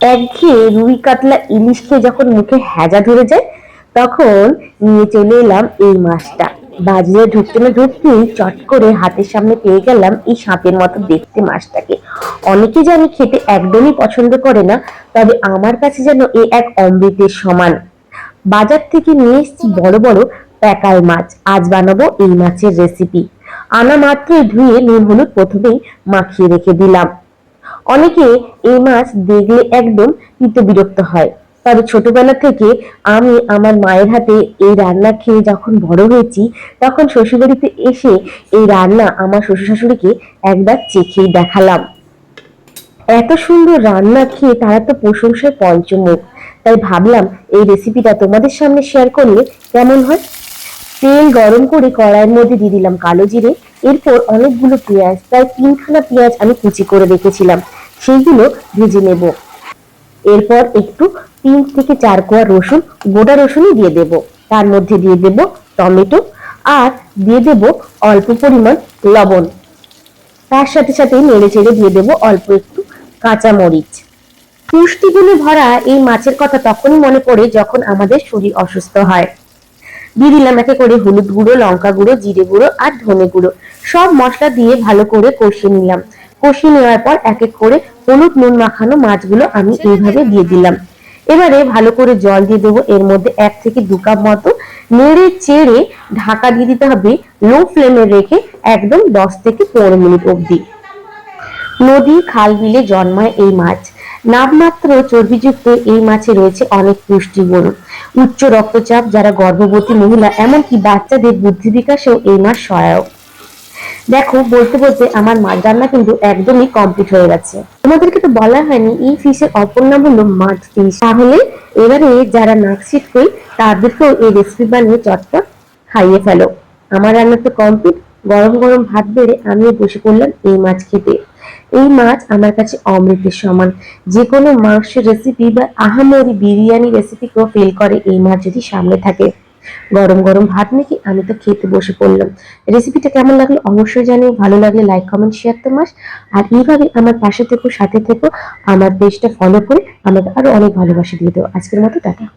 একঘেয়ে রুই কাতলা ইলিশ খেয়ে যখন মুখে হ্যাজা ধরে যায়, তখন নিয়ে চলে এলাম এই মাছটা। বাজারে ঢুকতে না ঢুকতেই চট করে হাতের সামনে পেয়ে গেলাম এই সাপের মতো দেখতে মাছটাকে। অনেকে জানি খেতে একদমই পছন্দ করে না, তবে আমার কাছে যেন এ এক অমৃতের সমান। বাজার থেকে নিয়ে এসেছি বড় বড় প্যাকাল মাছ। আজ বানাবো এই মাছের রেসিপি আনা মাত্রই ধুয়ে নুন হলুদ প্রথমেই মাখিয়ে রেখে দিলাম। অনেকে এই মাছ দেখলে একদম বিরক্ত হয়। তবে ছোটবেলা থেকে আমি আমার মায়ের হাতে এই রান্না খেয়ে যখন বড় হয়েছি, তখন শ্বশুরবাড়িতে এসে এই রান্না আমার শ্বশুর শাশুড়িকে একবার চেখেই দেখালাম। এত সুন্দর রান্না খেয়ে তারা তো প্রশংসার পঞ্চমুখ। তাই ভাবলাম এই রেসিপিটা তোমাদের সামনে শেয়ার করলে কেমন হয়? তেল গরম করে কড়াইয়ের মধ্যে দিয়ে দিলাম কালো জিরে এরপর অনেকগুলো পেঁয়াজ, প্রায় তিনখানা পেঁয়াজ আমি কুচি করে রেখেছিলাম। সেইগুলো ভেজে নেব। এরপর একটু তিন থেকে চার কোয়া রসুন, গোটা রসুনই দিয়ে দেব। তার মধ্যে দিয়ে দেব টমেটো আর দিয়ে দেব অল্প পরিমাণ লবণ। তার সাথে সাথে নেড়ে চেড়ে দিয়ে দেব অল্প একটু কাঁচা মরিচ পুষ্টিগুণে ভরা এই মাছের কথা তখনই মনে পড়ে যখন আমাদের শরীর অসুস্থ হয়। দিয়ে দিলাম একে করে হলুদ গুঁড়ো, লঙ্কা গুঁড়ো, জিরে গুঁড়ো আর ধনে গুঁড়ো। সব মশলা দিয়ে ভালো করে কষিয়ে নিলাম। কষিয়ে নেওয়ার পর এক এক করে হলুদ নুন মাখানো মাছগুলো আমি এইভাবে দিয়ে দিলাম। এবারে ভালো করে জল দিয়ে দেবো। এর মধ্যে এক থেকে দু কাপ মতো নেড়ে চেড়ে ঢাকা দিয়ে দিতে হবে লো ফ্লেমে রেখে একদম দশ থেকে পনেরো মিনিট অবধি। নদী খাল বিলে জন্মায় এই মাছ। নামমাত্র চর্বিযুক্ত এই মাছে রয়েছে অনেক পুষ্টিগুণ উচ্চ রক্তচাপ, যারা গর্ভবতী মহিলা, এমনকি বাচ্চাদের বুদ্ধি বিকাশেও এই মাছ সহায়ক। দেখো, বলতে বলতে আমার মাছ রান্না কিন্তু একদমই কমপ্লিট হয়ে গেছে। তোমাদেরকে তো বলা হয়নি, এই ফিশের অপর নাম হলো মাছ ফিশ তাহলে এবারে যারা নাক শিখবে তাদেরকেও এই রেসিপি বানিয়ে চটপট খাইয়ে ফেলো। আমার রান্না তো কমপ্লিট গরম গরম ভাত বেড়ে আমি বসে পড়লাম এই মাছ খেতে। এই মাছ আমার কাছে অমৃতের সমান। যে কোনো মাংসের রেসিপি বা আহামরি বিরিয়ানি রেসিপিকেও ফেল করে এই মাছ যদি সামনে থাকে। গরম গরম ভাত মেখে আমি তো খেতে বসে পড়লাম। রেসিপিটা কেমন লাগল অবশ্যই জানিও। ভালো লাগলে লাইক কমেন্ট শেয়ার তো মাস আর এইভাবে আমার পাশে থেকো, সাথে থেকো, আমার পেজটা ফলো করে আমাকে আরও অনেক ভালোবাসা দিয়ে দেবো আজকের মতো টাটা।